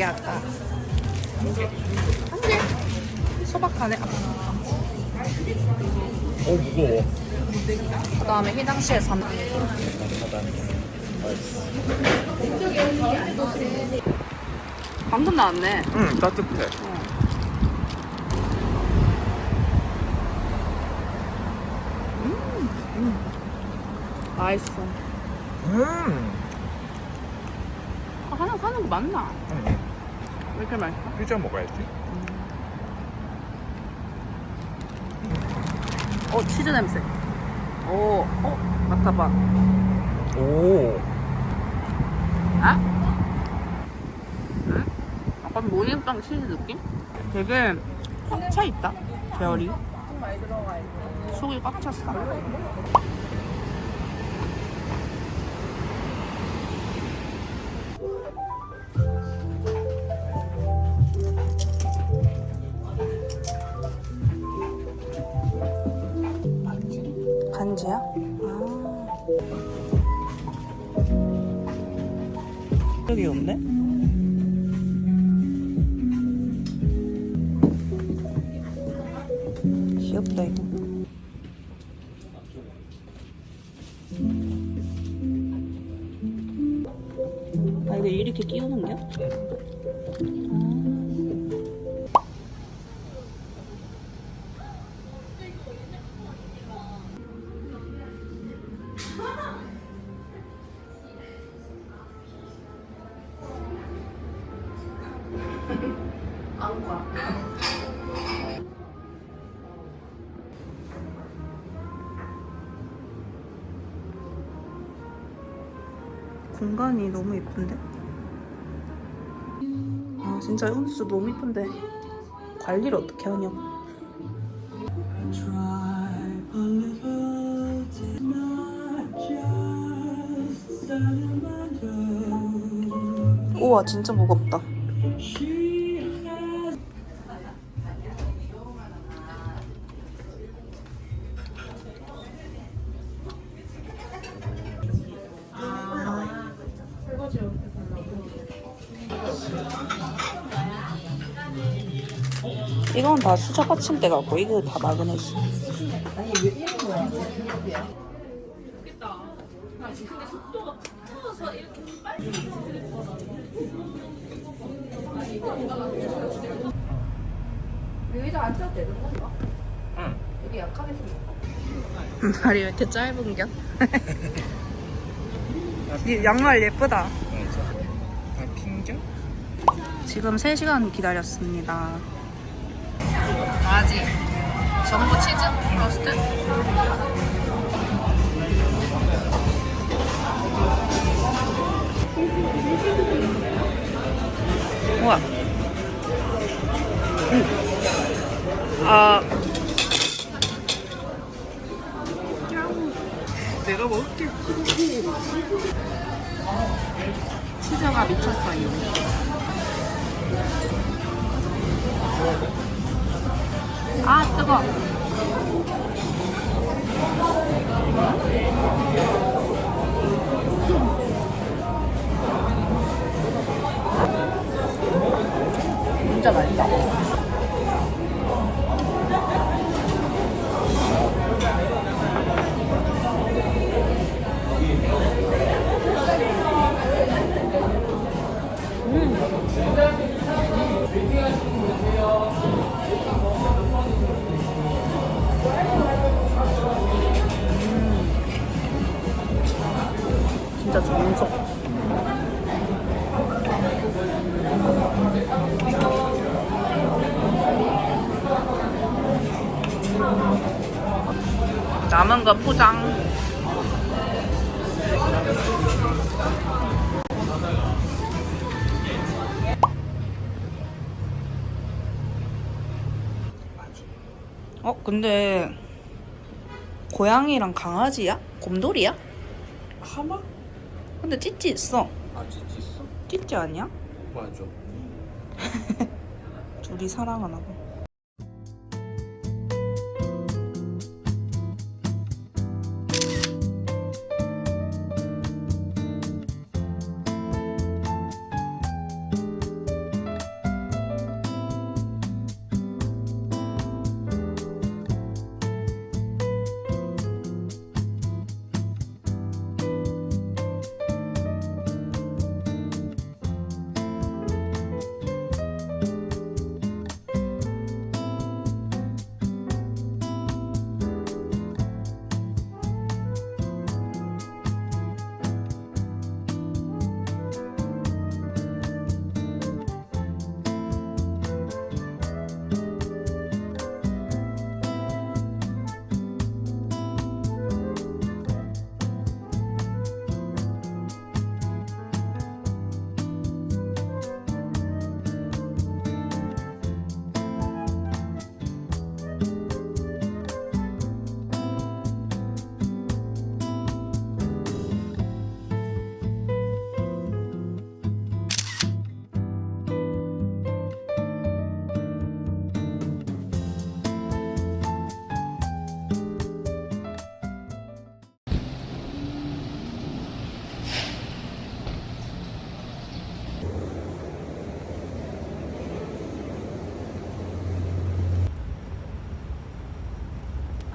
개 할까? 개. 소박하네. 아, 오 무거워. 그 다음에 희당시에 산. 방금 나왔네. 응 따뜻해. 맛있어. 음. 아, 하나 사는 거 맞나? 응. 왜 이렇게 맛있어? 피자 먹어야지. 어 치즈 냄새. 오, 어 맡아봐. 오. 아? 응? 약간 모닝빵 치즈 느낌? 되게 꽉 차 있다. 계열이. 속이 꽉 찼어. 반지야? 아. 여기 없네? 귀엽다 이거. 아 이거 이렇게 끼우는 게? 공간이 너무 예쁜데? 아 진짜 진짜 너무 예쁜데. 관리를 어떻게 하냐고 우와 진짜 무겁다 이건 다 수저 받침대 같고 이거 다 마그네시 의자 앉아도 되는 건가? 응. 여기 약하게 생겼다. 다리 왜 이렇게 짧은 겨? 이 양말 예쁘다 맞아. 다 핑겨? 지금 3시간 기다렸습니다. 아직 전부 치즈? 러스트? 우와. 음. 아. 내가 먹을게. 치즈가 미쳤어요 아 뜨거. 진짜 진짜 정석. 남은 거 포장. 어, 근데 고양이랑 강아지야? 곰돌이야? 하마? 근데 찌찌 있어. 아 찌찌 있어? 찌찌 아니야? 맞아. 둘이 사랑하나 봐.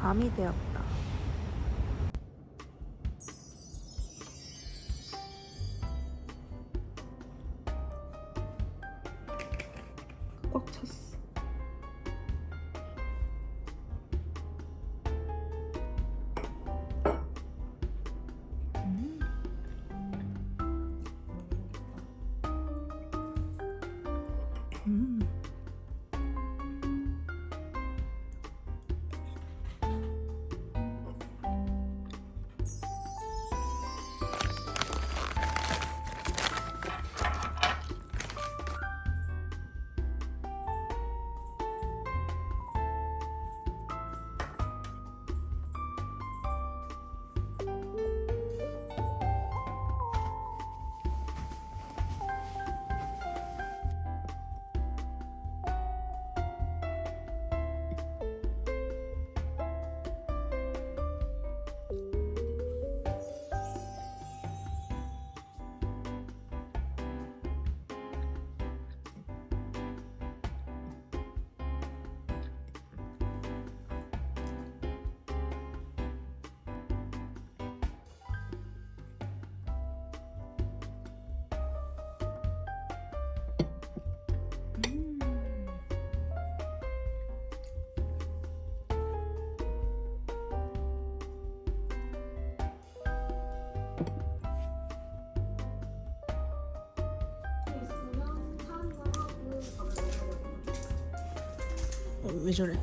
밤이 되었다. 꽉 찼어. 음. 음. 어, 왜 저래?